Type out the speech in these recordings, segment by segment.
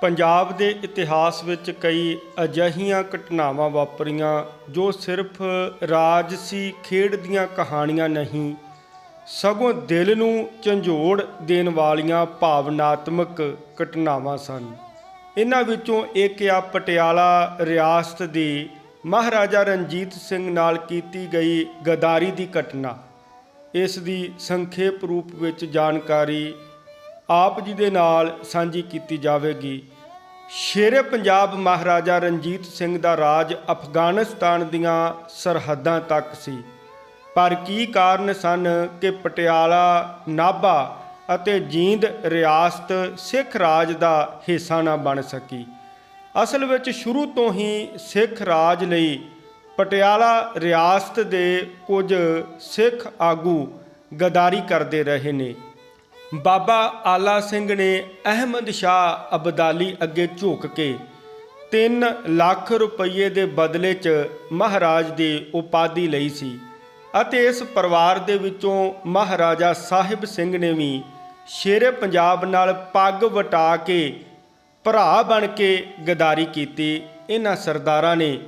ਪੰਜਾਬ ਦੇ ਇਤਿਹਾਸ ਵਿੱਚ ਕਈ ਅਜਿਹੀਆਂ ਘਟਨਾਵਾਂ ਵਾਪਰੀਆਂ ਜੋ ਸਿਰਫ ਰਾਜਸੀ ਖੇਡ ਦੀਆਂ ਕਹਾਣੀਆਂ ਨਹੀਂ, ਸਗੋਂ ਦਿਲ ਨੂੰ ਝੰਜੋੜ ਦੇਣ ਵਾਲੀਆਂ ਭਾਵਨਾਤਮਕ ਘਟਨਾਵਾਂ ਸਨ। ਇਹਨਾਂ ਵਿੱਚੋਂ ਇੱਕ ਆ ਪਟਿਆਲਾ ਰਿਆਸਤ ਦੀ, ਮਹਾਰਾਜਾ ਰਣਜੀਤ ਸਿੰਘ ਨਾਲ ਕੀਤੀ ਗਈ ਗਦਾਰੀ ਦੀ ਘਟਨਾ। ਇਸ ਦੀ ਸੰਖੇਪ ਰੂਪ ਵਿੱਚ ਜਾਣਕਾਰੀ ਆਪ ਜੀ ਦੇ ਨਾਲ ਸਾਂਝੀ ਕੀਤੀ ਜਾਵੇਗੀ। ਸ਼ੇਰੇ ਪੰਜਾਬ ਮਹਾਰਾਜਾ ਰਣਜੀਤ ਸਿੰਘ ਦਾ ਰਾਜ ਅਫਗਾਨਿਸਤਾਨ ਦੀਆਂ ਸਰਹੱਦਾਂ ਤੱਕ ਸੀ। ਪਰ ਕੀ ਕਾਰਨ ਸਨ ਕਿ ਪਟਿਆਲਾ, ਨਾਭਾ ਅਤੇ ਜੀਂਦ ਰਿਆਸਤ ਸਿੱਖ ਰਾਜ ਦਾ ਹਿੱਸਾ ਨਾ ਬਣ ਸਕੀ? ਅਸਲ ਵਿੱਚ ਸ਼ੁਰੂ ਤੋਂ ਹੀ ਸਿੱਖ ਰਾਜ ਲਈ ਪਟਿਆਲਾ ਰਿਆਸਤ ਦੇ ਕੁਝ ਸਿੱਖ ਆਗੂ ਗਦਾਰੀ ਕਰਦੇ ਰਹੇ ਨੇ। ਬਾਬਾ ਆਲਾ ਸਿੰਘ ਨੇ ਅਹਿਮਦ ਸ਼ਾਹ ਅਬਦਾਲੀ ਅੱਗੇ ਝੁਕ ਕੇ 3 ਲੱਖ ਰੁਪਏ ਦੇ ਬਦਲੇ 'ਚ ਮਹਾਰਾਜ ਦੀ ਉਪਾਧੀ ਲਈ ਸੀ ਅਤੇ ਇਸ ਪਰਿਵਾਰ ਦੇ ਵਿੱਚੋਂ ਮਹਾਰਾਜਾ ਸਾਹਿਬ ਸਿੰਘ ਨੇ ਵੀ ਸ਼ੇਰੇ ਪੰਜਾਬ ਨਾਲ ਪੱਗ ਵਟਾ ਕੇ ਭਰਾ ਬਣ ਕੇ ਗਦਾਰੀ ਕੀਤੀ। ਇਹਨਾਂ ਸਰਦਾਰਾਂ ਨੇ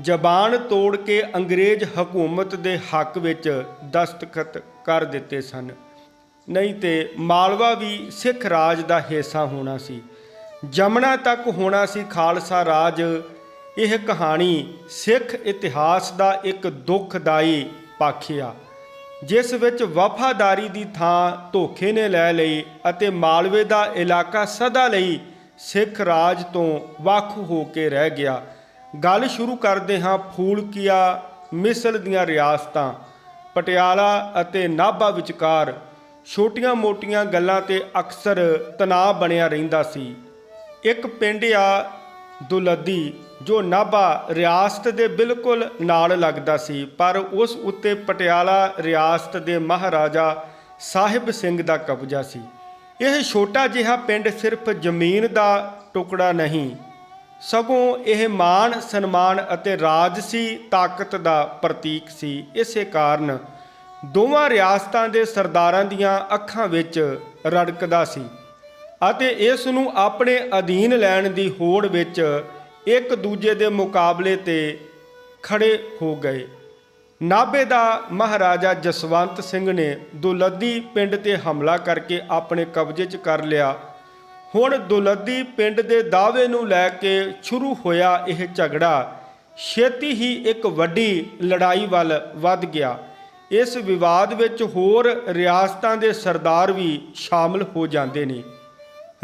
ਜ਼ਬਾਨ ਤੋੜ ਕੇ ਅੰਗਰੇਜ਼ ਹਕੂਮਤ ਦੇ ਹੱਕ ਵਿੱਚ ਦਸਤਖਤ ਕਰ ਦਿੱਤੇ ਸਨ। ਨਹੀਂ ਤੇ ਮਾਲਵਾ ਵੀ ਸਿੱਖ ਰਾਜ ਦਾ ਹਿੱਸਾ ਹੋਣਾ ਸੀ। ਜਮਨਾ ਤੱਕ ਹੋਣਾ ਸੀ ਖਾਲਸਾ ਰਾਜ। ਇਹ ਕਹਾਣੀ ਸਿੱਖ ਇਤਿਹਾਸ ਦਾ ਇੱਕ ਦੁਖਦਾਈ ਪੱਖ ਆ ਜਿਸ ਵਿੱਚ ਵਫਾਦਾਰੀ ਦੀ ਥਾਂ ਧੋਖੇ ਨੇ ਲੈ ਲਈ ਅਤੇ ਮਾਲਵੇ ਦਾ ਇਲਾਕਾ ਸਦਾ ਲਈ ਸਿੱਖ ਰਾਜ ਤੋਂ ਵੱਖ ਹੋ ਕੇ ਰਹਿ ਗਿਆ। ਗੱਲ ਸ਼ੁਰੂ ਕਰਦੇ ਹਾਂ ਫੂਲਕੀਆ ਮਿਸਲ ਦੀਆਂ ਰਿਆਸਤਾਂ, ਪਟਿਆਲਾ ਅਤੇ ਨਾਭਾ ਵਿਚਕਾਰ। ਛੋਟੀਆਂ-ਮੋਟੀਆਂ ਗੱਲਾਂ ਤੇ ਅਕਸਰ ਤਣਾਅ ਬਣਿਆ ਰਹਿੰਦਾ ਸੀ। ਇੱਕ ਪਿੰਡ ਆ ਦੁਲੱਦੀ ਜੋ ਨਾਭਾ ਰਿਆਸਤ ਦੇ ਬਿਲਕੁਲ ਨਾਲ ਲੱਗਦਾ ਸੀ, ਪਰ ਉਸ ਉੱਤੇ ਪਟਿਆਲਾ ਰਿਆਸਤ ਦੇ ਮਹਾਰਾਜਾ ਸਾਹਿਬ ਸਿੰਘ ਦਾ ਕਬਜ਼ਾ ਸੀ। ਇਹ ਛੋਟਾ ਜਿਹਾ ਪਿੰਡ ਸਿਰਫ ਜ਼ਮੀਨ ਦਾ ਟੁਕੜਾ ਨਹੀਂ, ਸਗੋਂ ਇਹ ਮਾਣ, ਸਨਮਾਨ ਅਤੇ ਰਾਜਸੀ ਤਾਕਤ ਦਾ ਪ੍ਰਤੀਕ ਸੀ। ਇਸੇ ਕਾਰਨ ਦੋਵਾਂ ਰਿਆਸਤਾਂ ਦੇ ਸਰਦਾਰਾਂ ਦੀਆਂ ਅੱਖਾਂ ਵਿੱਚ ਰੜਕਦਾ ਸੀ ਅਤੇ ਇਸ ਨੂੰ ਆਪਣੇ ਅਧੀਨ ਲੈਣ ਦੀ ਹੋੜ ਵਿੱਚ ਇੱਕ ਦੂਜੇ ਦੇ ਮੁਕਾਬਲੇ ਤੇ ਖੜੇ ਹੋ ਗਏ। ਨਾਭੇ ਦਾ ਮਹਾਰਾਜਾ ਜਸਵੰਤ ਸਿੰਘ ਨੇ ਦੁਲੱਦੀ ਪਿੰਡ ਤੇ ਹਮਲਾ ਕਰਕੇ ਆਪਣੇ ਕਬਜ਼ੇ 'ਚ ਕਰ ਲਿਆ। ਹੁਣ ਦੁਲੱਦੀ ਪਿੰਡ ਦੇ ਦਾਅਵੇ ਨੂੰ ਲੈ ਕੇ ਸ਼ੁਰੂ ਹੋਇਆ ਇਹ ਝਗੜਾ। ਛੇਤੀ ਹੀ ਇੱਕ ਵੱਡੀ ਲੜਾਈ ਵੱਲ ਵੱਧ ਗਿਆ। ਇਸ ਵਿਵਾਦ ਵਿੱਚ ਹੋਰ ਰਿਆਸਤਾਂ ਦੇ ਸਰਦਾਰ ਵੀ ਸ਼ਾਮਲ ਹੋ ਜਾਂਦੇ ਨੇ।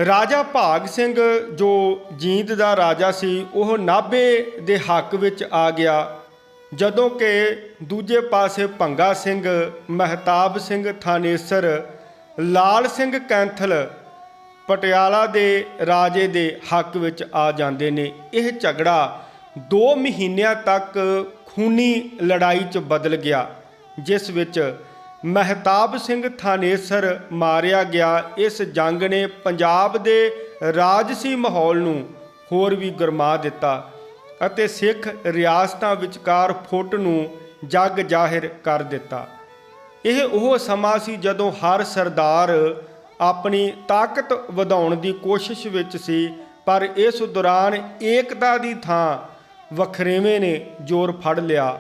ਰਾਜਾ ਭਾਗ ਸਿੰਘ ਜੋ ਜੀਂਦ ਦਾ ਰਾਜਾ ਸੀ, ਉਹ ਨਾਭੇ ਦੇ ਹੱਕ ਵਿੱਚ ਆ ਗਿਆ, ਜਦੋਂ ਕਿ ਦੂਜੇ ਪਾਸੇ ਭੰਗਾ ਸਿੰਘ, ਮਹਿਤਾਬ ਸਿੰਘ ਥਾਨੇਸਰ, ਲਾਲ ਸਿੰਘ ਕੈਂਥਲ ਪਟਿਆਲਾ ਦੇ ਰਾਜੇ ਦੇ ਹੱਕ ਵਿੱਚ ਆ ਜਾਂਦੇ ਨੇ। ਇਹ ਝਗੜਾ 2 ਮਹੀਨਿਆਂ ਤੱਕ ਖੂਨੀ ਲੜਾਈ 'ਚ ਬਦਲ ਗਿਆ। ਜਿਸ ਵਿੱਚ ਮਹਿਤਾਬ ਸਿੰਘ ਥਾਨੇਸਰ ਮਾਰਿਆ ਗਿਆ, ਇਸ ਜੰਗ ਨੇ ਪੰਜਾਬ ਦੇ ਰਾਜਸੀ ਮਾਹੌਲ ਨੂੰ ਹੋਰ ਵੀ ਗਰਮਾ ਦਿੱਤਾ ਅਤੇ ਸਿੱਖ ਰਿਆਸਤਾਂ ਵਿਚਕਾਰ ਫੁੱਟ ਨੂੰ ਜੱਗ ਜਾਹਿਰ ਕਰ ਦਿੱਤਾ। ਇਹ ਉਹ ਸਮਾਂ ਸੀ ਜਦੋਂ ਹਰ ਸਰਦਾਰ ਆਪਣੀ ਤਾਕਤ ਵਧਾਉਣ ਦੀ ਕੋਸ਼ਿਸ਼ ਵਿੱਚ ਸੀ, ਪਰ ਇਸ ਦੌਰਾਨ ਏਕਤਾ ਦੀ ਥਾਂ ਵਖਰੇਵੇਂ ਨੇ ਜ਼ੋਰ ਫੜ ਲਿਆ।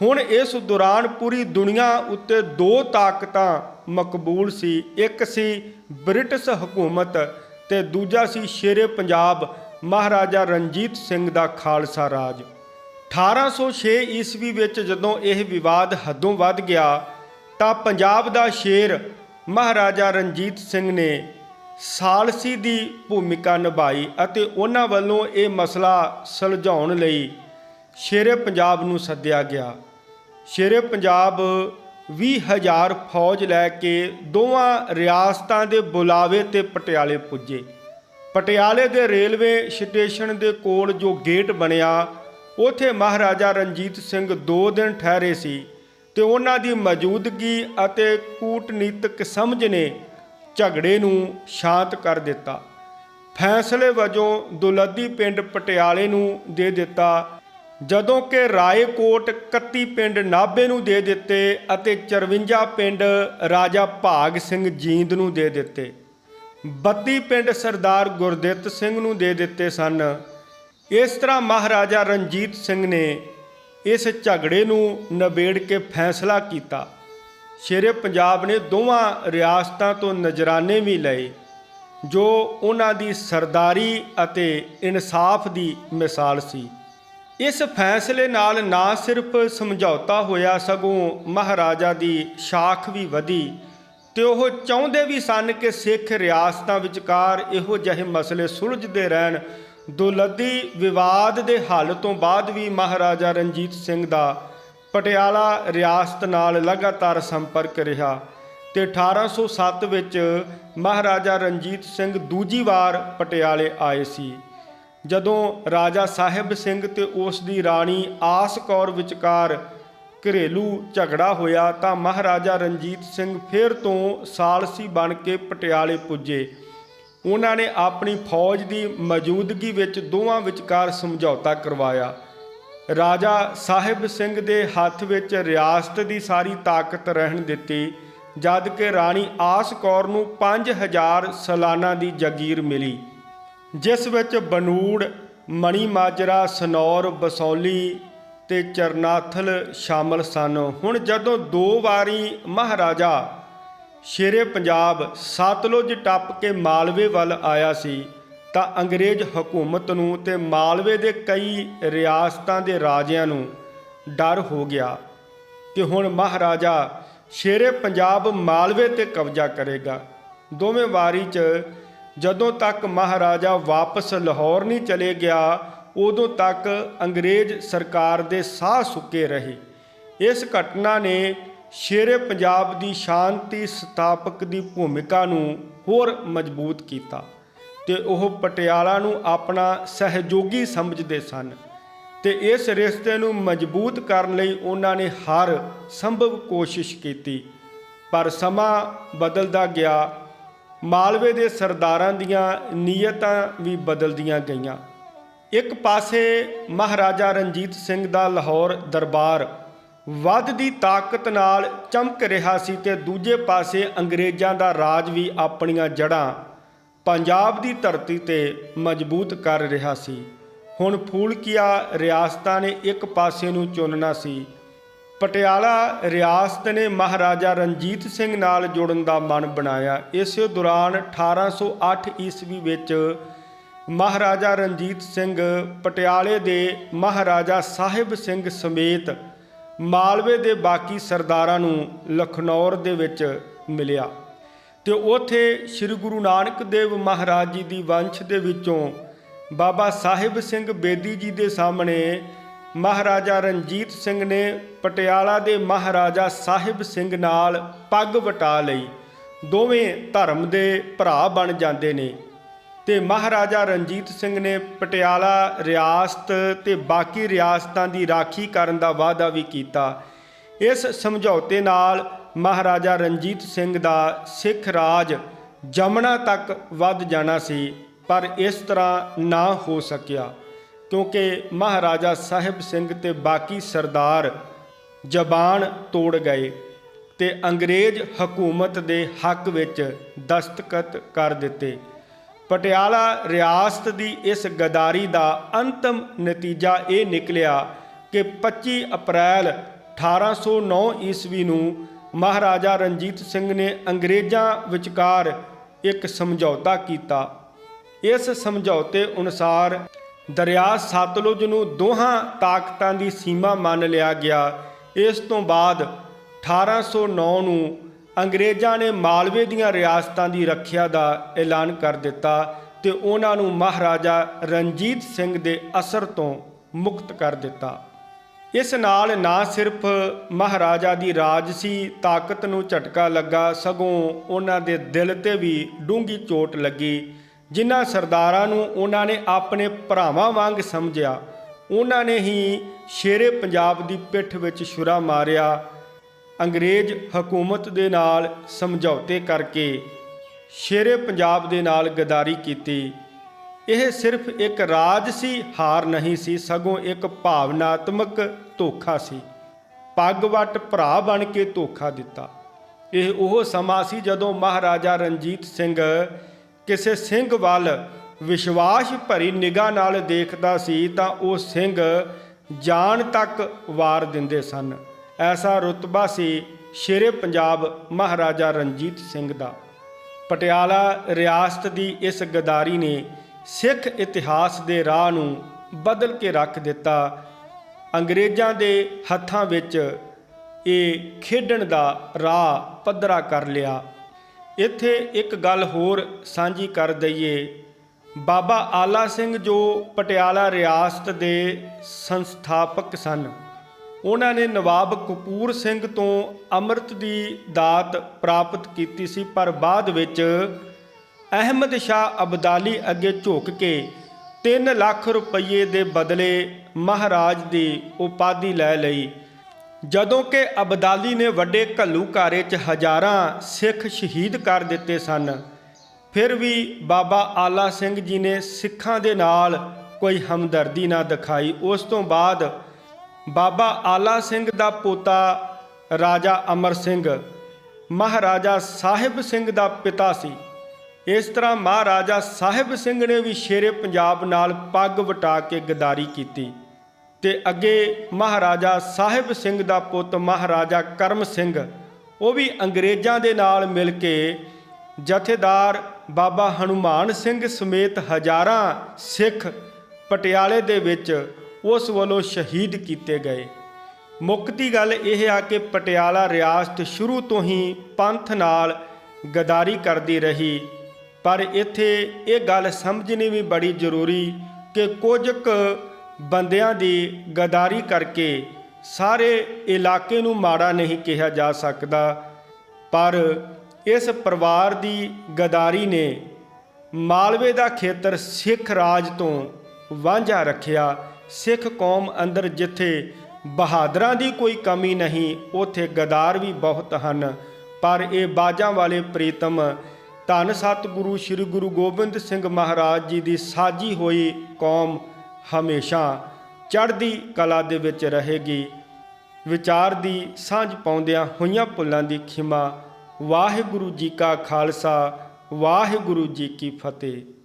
ਹੁਣ ਇਸ ਦੌਰਾਨ ਪੂਰੀ ਦੁਨੀਆ ਉੱਤੇ ਦੋ ਤਾਕਤਾਂ ਮਕਬੂਲ ਸੀ। ਇੱਕ ਸੀ ਬ੍ਰਿਟਿਸ਼ ਹਕੂਮਤ ਤੇ ਦੂਜਾ ਸੀ ਸ਼ੇਰੇ ਪੰਜਾਬ ਮਹਾਰਾਜਾ ਰਣਜੀਤ ਸਿੰਘ ਦਾ ਖਾਲਸਾ ਰਾਜ। 1806 ਈਸਵੀ ਵਿੱਚ ਜਦੋਂ ਇਹ ਵਿਵਾਦ ਹੱਦੋਂ ਵੱਧ ਗਿਆ, ਤਾਂ ਪੰਜਾਬ ਦਾ ਸ਼ੇਰ ਮਹਾਰਾਜਾ ਰਣਜੀਤ ਸਿੰਘ ਨੇ ਸਾਲਸੀ ਦੀ ਭੂਮਿਕਾ ਨਿਭਾਈ ਅਤੇ ਉਹਨਾਂ ਵੱਲੋਂ ਇਹ ਮਸਲਾ ਸੁਲਝਾਉਣ ਲਈ ਸ਼ੇਰੇ ਪੰਜਾਬ ਨੂੰ ਸੱਦਿਆ ਗਿਆ। ਸ਼ੇਰੇ ਪੰਜਾਬ 20000 ਫੌਜ ਲੈ ਕੇ ਦੋਵਾਂ ਰਿਆਸਤਾਂ ਦੇ ਬੁਲਾਵੇ ਤੇ ਪਟਿਆਲੇ ਪੁੱਜੇ। ਪਟਿਆਲੇ ਦੇ ਰੇਲਵੇ ਸਟੇਸ਼ਨ ਦੇ ਕੋਲ ਜੋ ਗੇਟ ਬਣਿਆ, ਉਥੇ ਮਹਾਰਾਜਾ ਰਣਜੀਤ ਸਿੰਘ 2 ਦਿਨ ਠਹਿਰੇ ਸੀ ਤੇ ਉਹਨਾਂ ਦੀ ਮੌਜੂਦਗੀ ਅਤੇ ਕੂਟਨੀਤਿਕ ਸਮਝ ਨੇ ਝਗੜੇ ਨੂੰ ਸ਼ਾਂਤ ਕਰ ਦਿੱਤਾ। ਫੈਸਲੇ ਵਜੋਂ ਦੁਲੱਦੀ ਪਿੰਡ ਪਟਿਆਲੇ ਨੂੰ ਦੇ ਦਿੱਤਾ ਜਦੋਂ ਕਿ ਰਾਏਕੋਟ 31 ਪਿੰਡ ਨਾਭੇ ਨੂੰ ਦੇ ਦਿੱਤੇ ਅਤੇ 54 ਪਿੰਡ ਰਾਜਾ ਭਾਗ ਸਿੰਘ ਜੀਂਦ ਨੂੰ ਦੇ ਦਿੱਤੇ। 32 ਪਿੰਡ ਸਰਦਾਰ ਗੁਰਦਿੱਤ ਸਿੰਘ ਨੂੰ ਦੇ ਦਿੱਤੇ ਸਨ। ਇਸ ਤਰ੍ਹਾਂ ਮਹਾਰਾਜਾ ਰਣਜੀਤ ਸਿੰਘ ਨੇ ਇਸ ਝਗੜੇ ਨੂੰ ਨਿਬੇੜ ਕੇ ਫੈਸਲਾ ਕੀਤਾ। ਸ਼ੇਰੇ ਪੰਜਾਬ ਨੇ ਦੋਵਾਂ ਰਿਆਸਤਾਂ ਤੋਂ ਨਜਰਾਨੇ ਵੀ ਲਏ, ਜੋ ਉਹਨਾਂ ਦੀ ਸਰਦਾਰੀ ਅਤੇ ਇਨਸਾਫ ਦੀ ਮਿਸਾਲ ਸੀ। ਇਸ ਫੈਸਲੇ ਨਾਲ ਨਾ ਸਿਰਫ ਸਮਝੌਤਾ ਹੋਇਆ ਸਗੋਂ ਮਹਾਰਾਜਾ ਦੀ ਸ਼ਾਖ ਵੀ ਵਧੀ ਤੇ ਉਹ ਚਾਹੁੰਦੇ ਵੀ ਸਨ ਕਿ ਸਿੱਖ ਰਿਆਸਤਾਂ ਵਿਚਕਾਰ ਇਹੋ ਜਿਹੇ ਮਸਲੇ ਸੁਲਝਦੇ ਰਹਿਣ। ਦੁਲੱਦੀ ਵਿਵਾਦ ਦੇ ਹੱਲ ਤੋਂ ਬਾਅਦ ਵੀ ਮਹਾਰਾਜਾ ਰਣਜੀਤ ਸਿੰਘ ਦਾ ਪਟਿਆਲਾ ਰਿਆਸਤ ਨਾਲ ਲਗਾਤਾਰ ਸੰਪਰਕ ਰਿਹਾ ਤੇ 1807 ਵਿੱਚ ਮਹਾਰਾਜਾ ਰਣਜੀਤ ਸਿੰਘ ਦੂਜੀ ਵਾਰ ਪਟਿਆਲੇ ਆਏ ਸੀ। ਜਦੋਂ ਰਾਜਾ ਸਾਹਿਬ ਸਿੰਘ ਤੇ ਉਸ ਦੀ ਰਾਣੀ ਆਸ ਕੌਰ ਵਿਚਕਾਰ ਘਰੇਲੂ ਝਗੜਾ ਹੋਇਆ ਤਾਂ ਮਹਾਰਾਜਾ ਰਣਜੀਤ ਸਿੰਘ ਫਿਰ ਤੋਂ ਸਾਲਸੀ ਬਣ ਕੇ ਪਟਿਆਲੇ ਪੁੱਜੇ। ਉਹਨਾਂ ਨੇ ਆਪਣੀ ਫੌਜ ਦੀ ਮੌਜੂਦਗੀ ਵਿੱਚ ਦੋਵਾਂ ਵਿਚਕਾਰ ਸਮਝੌਤਾ ਕਰਵਾਇਆ। ਰਾਜਾ ਸਾਹਿਬ ਸਿੰਘ ਦੇ ਹੱਥ ਵਿੱਚ ਰਿਆਸਤ ਦੀ ਸਾਰੀ ਤਾਕਤ ਰਹਿਣ ਦਿੱਤੀ, ਜਦ ਕਿ ਰਾਣੀ ਆਸ ਕੌਰ ਨੂੰ 5000 ਸਾਲਾਨਾ ਦੀ ਜਾਗੀਰ ਮਿਲੀ। ਜਿਸ ਵਿੱਚ ਬਨੂੜ ਮਣੀ ਮਾਜਰਾ ਸਨੌਰ, ਬਸੌਲੀ ਤੇ ਚਰਨਾਥਲ ਸ਼ਾਮਲ ਸਨ। ਹੁਣ ਜਦੋਂ ਦੋ ਵਾਰੀ ਮਹਾਰਾਜਾ ਸ਼ੇਰੇ ਪੰਜਾਬ ਸਤਲੁਜ ਟੱਪ ਕੇ ਮਾਲਵੇ ਵੱਲ ਆਇਆ ਸੀ, ਤਾਂ ਅੰਗਰੇਜ਼ ਹਕੂਮਤ ਨੂੰ ਤੇ ਮਾਲਵੇ ਦੇ ਕਈ ਰਿਆਸਤਾਂ ਦੇ ਰਾਜਿਆਂ ਨੂੰ ਡਰ ਹੋ ਗਿਆ ਕਿ ਹੁਣ ਮਹਾਰਾਜਾ ਸ਼ੇਰੇ ਪੰਜਾਬ ਮਾਲਵੇ ਤੇ ਕਬਜ਼ਾ ਕਰੇਗਾ। ਦੋਵੇਂ ਵਾਰੀ 'ਚ ਜਦੋਂ ਤੱਕ ਮਹਾਰਾਜਾ ਵਾਪਸ ਲਾਹੌਰ ਨਹੀਂ ਚਲੇ ਗਿਆ, ਉਦੋਂ ਤੱਕ ਅੰਗਰੇਜ਼ ਸਰਕਾਰ ਦੇ ਸਾਹ ਸੁੱਕੇ ਰਹੇ। ਇਸ ਘਟਨਾ ਨੇ ਸ਼ੇਰੇ ਪੰਜਾਬ ਦੀ ਸ਼ਾਂਤੀ ਸਥਾਪਕ ਦੀ ਭੂਮਿਕਾ ਨੂੰ ਹੋਰ ਮਜ਼ਬੂਤ ਕੀਤਾ ਤੇ ਉਹ ਪਟਿਆਲਾ ਨੂੰ ਆਪਣਾ ਸਹਿਯੋਗੀ ਸਮਝਦੇ ਸਨ ਤੇ ਇਸ ਰਿਸ਼ਤੇ ਨੂੰ ਮਜ਼ਬੂਤ ਕਰਨ ਲਈ ਉਹਨਾਂ ਨੇ ਹਰ ਸੰਭਵ ਕੋਸ਼ਿਸ਼ ਕੀਤੀ। ਪਰ ਸਮਾਂ ਬਦਲਦਾ ਗਿਆ ਮਾਲਵੇ ਦੇ ਸਰਦਾਰਾਂ ਦੀਆਂ ਨੀਅਤਾਂ ਵੀ ਬਦਲਦੀਆਂ ਗਈਆਂ। ਇੱਕ ਪਾਸੇ ਮਹਾਰਾਜਾ ਰਣਜੀਤ ਸਿੰਘ ਦਾ ਲਾਹੌਰ ਦਰਬਾਰ ਵੱਧ ਦੀ ਤਾਕਤ ਨਾਲ ਚਮਕ ਰਿਹਾ ਸੀ ਤੇ ਦੂਜੇ ਪਾਸੇ ਅੰਗਰੇਜ਼ਾਂ ਦਾ ਰਾਜ ਵੀ ਆਪਣੀਆਂ ਜੜ੍ਹਾਂ ਪੰਜਾਬ ਦੀ ਧਰਤੀ ਤੇ ਮਜ਼ਬੂਤ ਕਰ ਰਿਹਾ ਸੀ। ਹੁਣ ਫੂਲਕੀਆ ਰਿਆਸਤਾਂ ਨੇ ਇੱਕ ਪਾਸੇ ਨੂੰ ਚੁਣਨਾ ਸੀ ਪਟਿਆਲਾ ਰਿਆਸਤ ਨੇ ਮਹਾਰਾਜਾ ਰਣਜੀਤ ਸਿੰਘ ਨਾਲ ਜੁੜਨ ਦਾ ਮਨ ਬਣਾਇਆ। ਇਸੇ ਦੌਰਾਨ 1808 ਈਸਵੀ ਵਿੱਚ ਮਹਾਰਾਜਾ ਰਣਜੀਤ ਸਿੰਘ ਪਟਿਆਲੇ ਦੇ ਮਹਾਰਾਜਾ ਸਾਹਿਬ ਸਿੰਘ ਸਮੇਤ ਮਾਲਵੇ ਦੇ ਬਾਕੀ ਸਰਦਾਰਾਂ ਨੂੰ ਲਖਨੌਰ ਦੇ ਵਿੱਚ ਮਿਲਿਆ ਤੇ ਉਥੇ ਸ੍ਰੀ ਗੁਰੂ ਨਾਨਕ ਦੇਵ ਮਹਾਰਾਜ ਜੀ ਦੀ ਵੰਸ਼ ਦੇ ਵਿੱਚੋਂ ਬਾਬਾ ਸਾਹਿਬ ਸਿੰਘ ਬੇਦੀ ਜੀ ਦੇ ਸਾਹਮਣੇ ਮਹਾਰਾਜਾ ਰਣਜੀਤ ਸਿੰਘ ਨੇ ਪਟਿਆਲਾ ਦੇ ਮਹਾਰਾਜਾ ਸਾਹਿਬ ਸਿੰਘ ਨਾਲ ਪੱਗ ਵਟਾ ਲਈ। ਦੋਵੇਂ ਧਰਮ ਦੇ ਭਰਾ ਬਣ ਜਾਂਦੇ ਨੇ ਤੇ ਮਹਾਰਾਜਾ ਰਣਜੀਤ ਸਿੰਘ ਨੇ ਪਟਿਆਲਾ ਰਿਆਸਤ ਤੇ ਬਾਕੀ ਰਿਆਸਤਾਂ ਦੀ ਰਾਖੀ ਕਰਨ ਦਾ ਵਾਅਦਾ ਵੀ ਕੀਤਾ। ਇਸ ਸਮਝੌਤੇ ਨਾਲ ਮਹਾਰਾਜਾ ਰਣਜੀਤ ਸਿੰਘ ਦਾ ਸਿੱਖ ਰਾਜ ਜਮਨਾ ਤੱਕ ਵੱਧ ਜਾਣਾ ਸੀ, ਪਰ ਇਸ ਤਰ੍ਹਾਂ ਨਾ ਹੋ ਸਕਿਆ। ਕਿਉਂਕਿ ਮਹਾਰਾਜਾ ਸਾਹਿਬ ਸਿੰਘ ਤੇ ਬਾਕੀ ਸਰਦਾਰ ਜ਼ਬਾਨ ਤੋੜ ਗਏ ਤੇ ਅੰਗਰੇਜ਼ ਹਕੂਮਤ ਦੇ ਹੱਕ ਵਿੱਚ ਦਸਤਖਤ ਕਰ ਦਿੱਤੇ। ਪਟਿਆਲਾ ਰਿਆਸਤ ਦੀ ਇਸ ਗਦਾਰੀ ਦਾ ਅੰਤਮ ਨਤੀਜਾ ਇਹ ਨਿਕਲਿਆ ਕਿ 25 ਅਪ੍ਰੈਲ 1809 ਈਸਵੀ ਨੂੰ ਮਹਾਰਾਜਾ ਰਣਜੀਤ ਸਿੰਘ ਨੇ ਅੰਗਰੇਜ਼ਾਂ ਵਿਚਕਾਰ ਇੱਕ ਸਮਝੌਤਾ ਕੀਤਾ। ਇਸ ਸਮਝੌਤੇ ਅਨੁਸਾਰ ਦਰਿਆ ਸਤਲੁਜ ਨੂੰ ਦੋਹਾਂ ਤਾਕਤਾਂ ਦੀ ਸੀਮਾ ਮੰਨ ਲਿਆ ਗਿਆ। ਇਸ ਤੋਂ ਬਾਅਦ 1809 ਨੂੰ ਅੰਗਰੇਜ਼ਾਂ ਨੇ ਮਾਲਵੇ ਦੀਆਂ ਰਿਆਸਤਾਂ ਦੀ ਰੱਖਿਆ ਦਾ ਐਲਾਨ ਕਰ ਦਿੱਤਾ ਤੇ ਉਹਨਾਂ ਨੂੰ ਮਹਾਰਾਜਾ ਰਣਜੀਤ ਸਿੰਘ ਦੇ ਅਸਰ ਤੋਂ ਮੁਕਤ ਕਰ ਦਿੱਤਾ। ਇਸ ਨਾਲ ਨਾ ਸਿਰਫ ਮਹਾਰਾਜਾ ਦੀ ਰਾਜਸੀ ਤਾਕਤ ਨੂੰ ਝਟਕਾ ਲੱਗਾ, ਸਗੋਂ ਉਹਨਾਂ ਦੇ ਦਿਲ ਤੇ ਵੀ ਡੂੰਗੀ ਚੋਟ ਲੱਗੀ। ਜਿਨ੍ਹਾਂ ਸਰਦਾਰਾਂ ਨੂੰ ਉਹਨਾਂ ਨੇ ਆਪਣੇ ਭਰਾਵਾਂ ਵਾਂਗ ਸਮਝਿਆ, ਉਹਨਾਂ ਨੇ ਹੀ ਸ਼ੇਰੇ ਪੰਜਾਬ ਦੀ ਪਿੱਠ ਵਿੱਚ ਛੁਰਾ ਮਾਰਿਆ, ਅੰਗਰੇਜ਼ ਹਕੂਮਤ ਦੇ ਨਾਲ ਸਮਝੌਤੇ ਕਰਕੇ ਸ਼ੇਰੇ ਪੰਜਾਬ ਦੇ ਨਾਲ ਗਦਾਰੀ ਕੀਤੀ। ਇਹ ਸਿਰਫ ਇੱਕ ਰਾਜ ਸੀ, ਹਾਰ ਨਹੀਂ ਸੀ, ਸਗੋਂ ਇੱਕ ਭਾਵਨਾਤਮਕ ਧੋਖਾ ਸੀ। ਪੱਗ ਵੱਟ ਭਰਾ ਬਣ ਕੇ ਧੋਖਾ ਦਿੱਤਾ। ਇਹ ਉਹ ਸਮਾਂ ਸੀ ਜਦੋਂ ਮਹਾਰਾਜਾ ਰਣਜੀਤ ਸਿੰਘ ਕਿਸੇ ਸਿੰਘ ਵੱਲ ਵਿਸ਼ਵਾਸ ਭਰੀ ਨਿਗਾਹ ਨਾਲ ਦੇਖਦਾ ਸੀ ਤਾਂ ਉਹ ਸਿੰਘ ਜਾਨ ਤੱਕ ਵਾਰ ਦਿੰਦੇ ਸਨ। ਐਸਾ ਰੁਤਬਾ ਸੀ ਸ਼ੇਰੇ ਪੰਜਾਬ ਮਹਾਰਾਜਾ ਰਣਜੀਤ ਸਿੰਘ ਦਾ। ਪਟਿਆਲਾ ਰਿਆਸਤ ਦੀ ਇਸ ਗਦਾਰੀ ਨੇ ਸਿੱਖ ਇਤਿਹਾਸ ਦੇ ਰਾਹ ਨੂੰ ਬਦਲ ਕੇ ਰੱਖ ਦਿੱਤਾ। ਅੰਗਰੇਜ਼ਾਂ ਦੇ ਹੱਥਾਂ ਵਿੱਚ ਇਹ ਖੇਡਣ ਦਾ ਰਾਹ ਪੱਧਰਾ ਕਰ ਲਿਆ। ਇੱਥੇ ਇੱਕ ਗੱਲ ਹੋਰ ਸਾਂਝੀ ਕਰ ਦਈਏ। ਬਾਬਾ ਆਲਾ ਸਿੰਘ ਜੋ ਪਟਿਆਲਾ ਰਿਆਸਤ ਦੇ ਸੰਸਥਾਪਕ ਸਨ, ਉਹਨਾਂ ਨੇ ਨਵਾਬ ਕਪੂਰ ਸਿੰਘ ਤੋਂ ਅੰਮ੍ਰਿਤ ਦੀ ਦਾਤ ਪ੍ਰਾਪਤ ਕੀਤੀ ਸੀ, ਪਰ ਬਾਅਦ ਵਿੱਚ ਅਹਿਮਦ ਸ਼ਾਹ ਅਬਦਾਲੀ ਅੱਗੇ ਝੁਕ ਕੇ 3 ਲੱਖ ਰੁਪਏ ਦੇ ਬਦਲੇ ਮਹਾਰਾਜ ਦੀ ਉਪਾਧੀ ਲੈ ਲਈ। ਜਦੋਂ ਕਿ ਅਬਦਾਲੀ ਨੇ ਵੱਡੇ ਘੱਲੂਘਾਰੇ 'ਚ ਹਜ਼ਾਰਾਂ ਸਿੱਖ ਸ਼ਹੀਦ ਕਰ ਦਿੱਤੇ ਸਨ, ਫਿਰ ਵੀ ਬਾਬਾ ਆਲਾ ਸਿੰਘ ਜੀ ਨੇ ਸਿੱਖਾਂ ਦੇ ਨਾਲ ਕੋਈ ਹਮਦਰਦੀ ਨਾ ਦਿਖਾਈ। ਉਸ ਤੋਂ ਬਾਅਦ ਬਾਬਾ ਆਲਾ ਸਿੰਘ ਦਾ ਪੋਤਾ ਰਾਜਾ ਅਮਰ ਸਿੰਘ, ਮਹਾਰਾਜਾ ਸਾਹਿਬ ਸਿੰਘ ਦਾ ਪਿਤਾ ਸੀ। ਇਸ ਤਰ੍ਹਾਂ ਮਹਾਰਾਜਾ ਸਾਹਿਬ ਸਿੰਘ ਨੇ ਵੀ ਸ਼ੇਰੇ ਪੰਜਾਬ ਨਾਲ ਪੱਗ ਵਟਾ ਕੇ ਗਦਾਰੀ ਕੀਤੀ। ਤੇ ਅੱਗੇ ਮਹਾਰਾਜਾ ਸਾਹਿਬ ਸਿੰਘ ਦਾ ਪੁੱਤ ਮਹਾਰਾਜਾ ਕਰਮ ਸਿੰਘ, ਉਹ ਵੀ ਅੰਗਰੇਜ਼ਾਂ ਦੇ ਨਾਲ ਮਿਲ ਕੇ ਜਥੇਦਾਰ ਬਾਬਾ ਹਨੂਮਾਨ ਸਿੰਘ ਸਮੇਤ ਹਜ਼ਾਰਾਂ ਸਿੱਖ ਪਟਿਆਲੇ ਦੇ ਵਿੱਚ ਉਸ ਵੱਲੋਂ ਸ਼ਹੀਦ ਕੀਤੇ ਗਏ। ਮੁੱਕਦੀ ਗੱਲ ਇਹ ਆ ਕਿ ਪਟਿਆਲਾ ਰਿਆਸਤ ਸ਼ੁਰੂ ਤੋਂ ਹੀ ਪੰਥ ਨਾਲ ਗਦਾਰੀ ਕਰਦੀ ਰਹੀ, ਪਰ ਇੱਥੇ ਇਹ ਗੱਲ ਸਮਝਣੀ ਵੀ ਬੜੀ ਜ਼ਰੂਰੀ ਕਿ ਕੁਝ ਕੁ ਬੰਦਿਆਂ ਦੀ ਗਦਾਰੀ ਕਰਕੇ ਸਾਰੇ ਇਲਾਕੇ ਨੂੰ ਮਾੜਾ ਨਹੀਂ ਕਿਹਾ ਜਾ ਸਕਦਾ, ਪਰ ਇਸ ਪਰਿਵਾਰ ਦੀ ਗਦਾਰੀ ਨੇ ਮਾਲਵੇ ਦਾ ਖੇਤਰ ਸਿੱਖ ਰਾਜ ਤੋਂ ਵਾਂਝਾ ਰੱਖਿਆ। ਸਿੱਖ ਕੌਮ ਅੰਦਰ ਜਿੱਥੇ ਬਹਾਦਰਾਂ ਦੀ ਕੋਈ ਕਮੀ ਨਹੀਂ, ਉਥੇ ਗਦਾਰ ਵੀ ਬਹੁਤ ਹਨ। ਪਰ ਇਹ ਬਾਜਾਂ ਵਾਲੇ ਪ੍ਰੀਤਮ, ਧੰਨ ਸਤਿਗੁਰੂ ਸ੍ਰੀ ਗੁਰੂ ਗੋਬਿੰਦ ਸਿੰਘ ਮਹਾਰਾਜ ਜੀ ਦੀ ਸਾਜੀ ਹੋਈ ਕੌਮ ਹਮੇਸ਼ਾ ਚੜ੍ਹਦੀ ਕਲਾ ਦੇ ਵਿੱਚ ਰਹੇਗੀ। ਵਿਚਾਰ ਦੀ ਸਾਂਝ ਪਾਉਂਦਿਆਂ ਹੋਈਆਂ ਭੁੱਲਾਂ ਦੀ ਖਿਮਾ। ਵਾਹਿਗੁਰੂ ਜੀ ਕਾ ਖਾਲਸਾ, ਵਾਹਿਗੁਰੂ ਜੀ ਕੀ ਫਤਿਹ।